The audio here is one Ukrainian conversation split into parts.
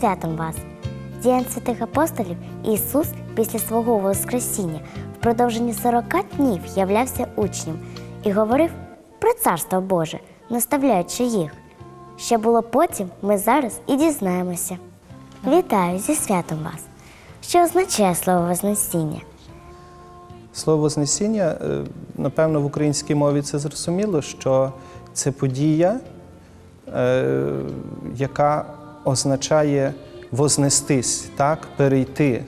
Святом вас! Діянь святих апостолів Ісус після свого Воскресіння в продовженні 40 днів являвся учням і говорив про Царство Боже, наставляючи їх. Що було потім, ми зараз і дізнаємося. Вітаю зі святом вас! Що означає слово Вознесіння? Слово Вознесіння, е, напевно, в українській мові це зрозуміло, що це подія, е, яка означає вознестись, так, перейти,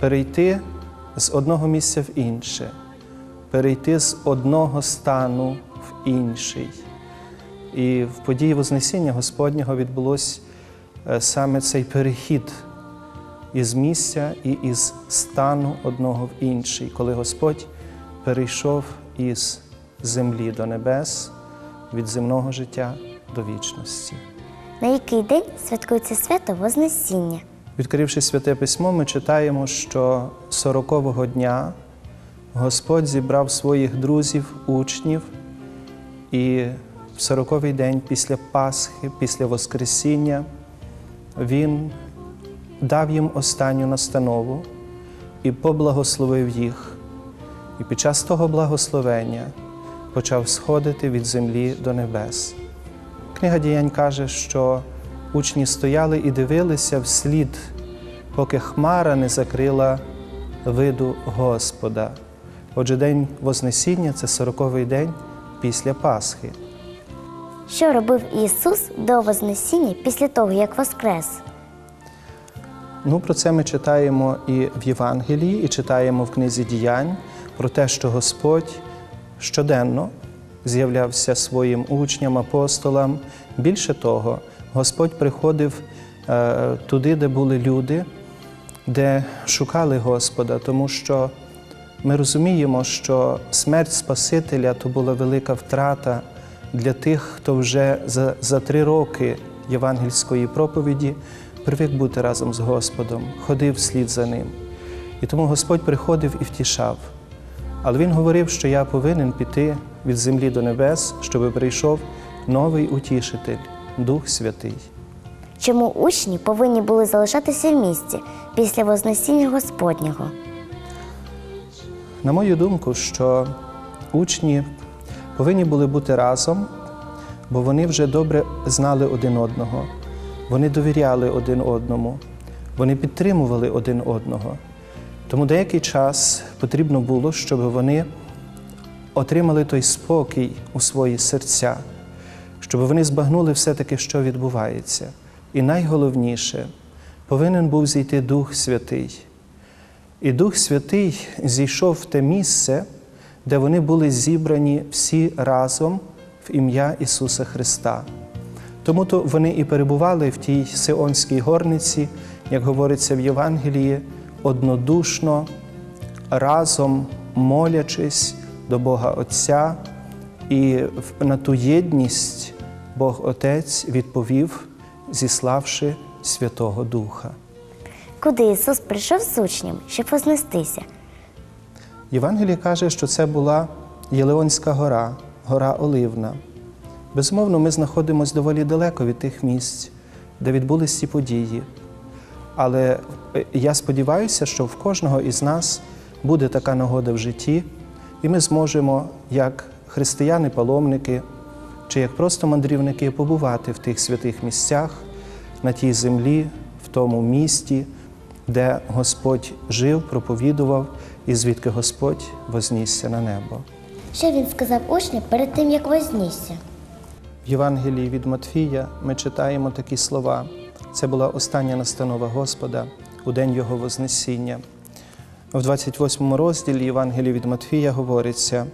перейти з одного місця в інше, перейти з одного стану в інший. І в події Вознесіння Господнього відбулось е, саме цей перехід із місця і із стану одного в інший, коли Господь перейшов із землі до небес, від земного життя до вічності. На який день святкується свято Вознесіння? Відкривши святе письмо, ми читаємо, що сорокового дня Господь зібрав своїх друзів, учнів, і в сороковий день після Пасхи, після Воскресіння, Він дав їм останню настанову і поблагословив їх. І під час того благословення почав сходити від землі до небес. Книга діянь каже, що учні стояли і дивилися вслід, поки хмара не закрила виду Господа. Отже, день Вознесіння це сороковий день після Пасхи. Що робив Ісус до Вознесіння після того, як воскрес? Ну, про це ми читаємо і в Євангелії, і читаємо в книзі діянь про те, що Господь щоденно з'являвся своїм учням, апостолам. Більше того, Господь приходив е, туди, де були люди, де шукали Господа, тому що ми розуміємо, що смерть Спасителя то була велика втрата для тих, хто вже за, за три роки євангельської проповіді привик бути разом з Господом, ходив вслід за ним. І тому Господь приходив і втішав. Але Він говорив, що я повинен піти від землі до небес, щоб прийшов новий утішитель, Дух Святий. Чому учні повинні були залишатися в місті після Вознесіння Господнього? На мою думку, що учні повинні були бути разом, бо вони вже добре знали один одного, вони довіряли один одному, вони підтримували один одного. Тому деякий час потрібно було, щоб вони отримали той спокій у свої серця, щоб вони збагнули все-таки, що відбувається. І найголовніше, повинен був зійти Дух Святий. І Дух Святий зійшов в те місце, де вони були зібрані всі разом в ім'я Ісуса Христа. Тому то вони і перебували в тій Сионській горниці, як говориться в Євангелії, однодушно, разом молячись до Бога Отця, і на ту єдність Бог Отець відповів, зіславши Святого Духа. Куди Ісус прийшов з учням, щоб вознестися? Євангеліє каже, що це була Єлеонська гора, гора Оливна. Безумовно, ми знаходимося доволі далеко від тих місць, де відбулись ці події. Але е, я сподіваюся, що в кожного із нас буде така нагода в житті, і ми зможемо, як християни-паломники чи як просто мандрівники, побувати в тих святих місцях, на тій землі, в тому місті, де Господь жив, проповідував і звідки Господь вознісся на небо. Що він сказав учням перед тим, як вознісся? В Євангелії від Матфія ми читаємо такі слова. Це була остання настанова Господа у день Його Вознесіння. В 28 розділі Євангелії від Матфія говориться: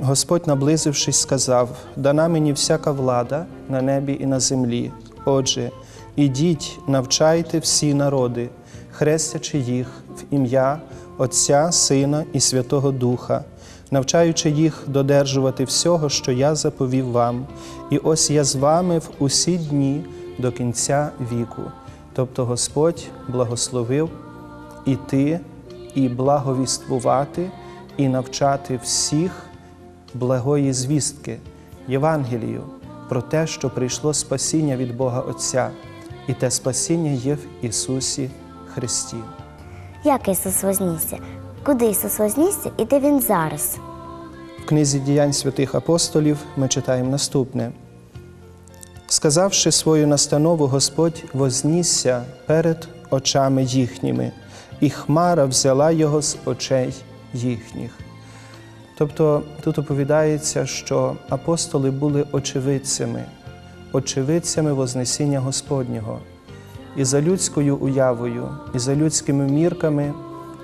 Господь, наблизившись, сказав: Дана мені всяка влада на небі і на землі. Отже, ідіть, навчайте всі народи, хрестячи їх в ім'я Отця, Сина і Святого Духа, навчаючи їх додержувати всього, що я заповів вам. І ось я з вами в усі дні до кінця віку. Тобто Господь благословив іти і благовіствувати, і навчати всіх благої звістки, Євангелію, про те, що прийшло спасіння від Бога Отця, і те спасіння є в Ісусі Христі. Як Ісус вознісся? Куди Ісус вознісся і де Він зараз? В книзі діянь святих апостолів ми читаємо наступне. Сказавши свою настанову, Господь вознісся перед очами їхніми, і хмара взяла його з очей їхніх. Тобто тут оповідається, що апостоли були очевидцями, очевидцями Вознесіння Господнього. І за людською уявою, і за людськими мірками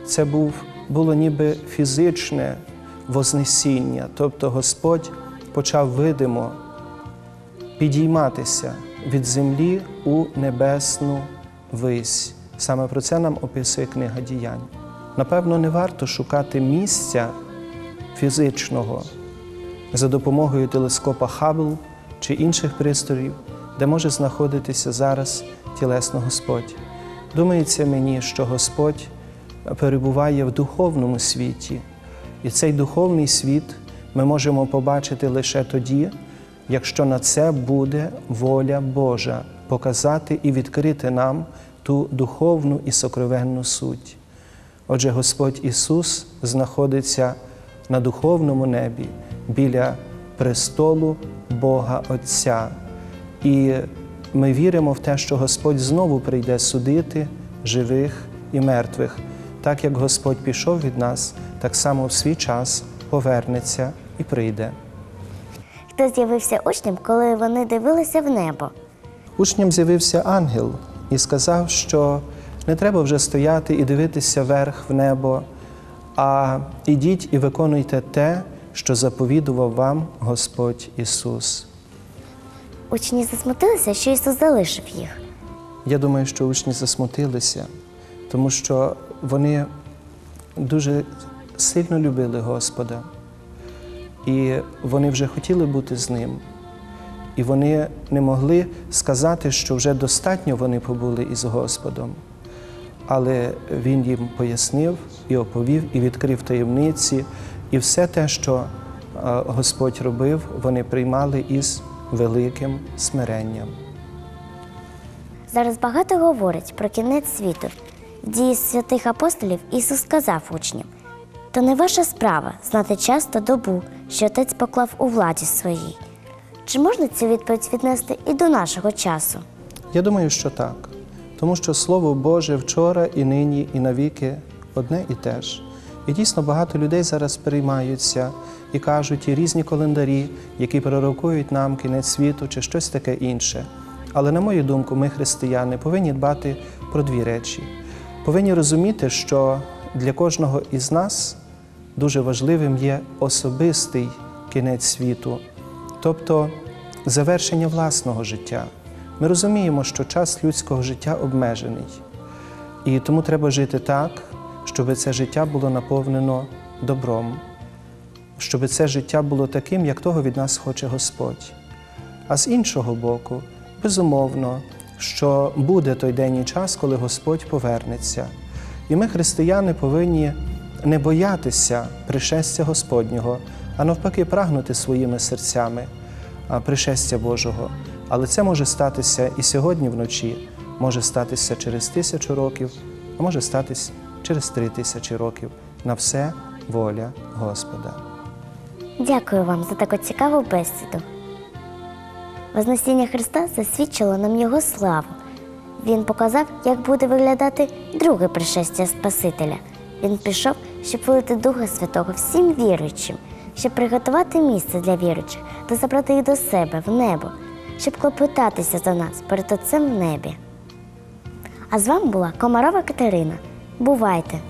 це був, було ніби фізичне Вознесіння, тобто Господь почав видимо підійматися від землі у небесну вись. Саме про це нам описує книга діянь. Напевно, не варто шукати місця фізичного за допомогою телескопа Хаббл чи інших пристроїв, де може знаходитися зараз тілесно Господь. Думається мені, що Господь перебуває в духовному світі, і цей духовний світ ми можемо побачити лише тоді, якщо на це буде воля Божа показати і відкрити нам ту духовну і сокровенну суть. Отже, Господь Ісус знаходиться на духовному небі біля престолу Бога Отця. І ми віримо в те, що Господь знову прийде судити живих і мертвих. Так як Господь пішов від нас, так само в свій час повернеться і прийде. Хто з'явився учням, коли вони дивилися в небо? Учням з'явився ангел і сказав, що не треба вже стояти і дивитися вверх в небо, а ідіть і виконуйте те, що заповідував вам Господь Ісус. Учні засмутилися, що Ісус залишив їх. Я думаю, що учні засмутилися, тому що вони дуже сильно любили Господа, і вони вже хотіли бути з ним. І вони не могли сказати, що вже достатньо вони побули із Господом. Але Він їм пояснив і оповів, і відкрив таємниці, і все те, що е, Господь робив, вони приймали із великим смиренням. Зараз багато говорять про кінець світу. Дії святих апостолів Ісус сказав учням: то не ваша справа знати час та добу, що отець поклав у владі своїй. Чи можна цю відповідь віднести і до нашого часу? Я думаю, що так. Тому що Слово Боже вчора і нині, і навіки одне і те ж. І дійсно багато людей зараз переймаються і кажуть і різні календарі, які пророкують нам кінець світу чи щось таке інше. Але, на мою думку, ми, християни, повинні дбати про дві речі. Повинні розуміти, що для кожного із нас дуже важливим є особистий кінець світу, тобто завершення власного життя. Ми розуміємо, що час людського життя обмежений, і тому треба жити так, щоб це життя було наповнено добром, щоб це життя було таким, як того від нас хоче Господь. А з іншого боку, безумовно, що буде той день і час, коли Господь повернеться. І ми, християни, повинні не боятися пришестя Господнього, а навпаки, прагнути своїми серцями пришестя Божого. Але це може статися і сьогодні вночі, може статися через тисячу років, а може статися через три тисячі років. На все воля Господа. Дякую вам за таку цікаву бесіду. Вознесіння Христа засвідчило нам Його славу. Він показав, як буде виглядати друге пришестя Спасителя. Він пішов, щоб вилити Духа Святого всім віруючим, щоб приготувати місце для віруючих та забрати їх до себе в небо, щоб клопотатися за нас перед Отцем в небі. А з вами була Комарова Катерина. Бувайте!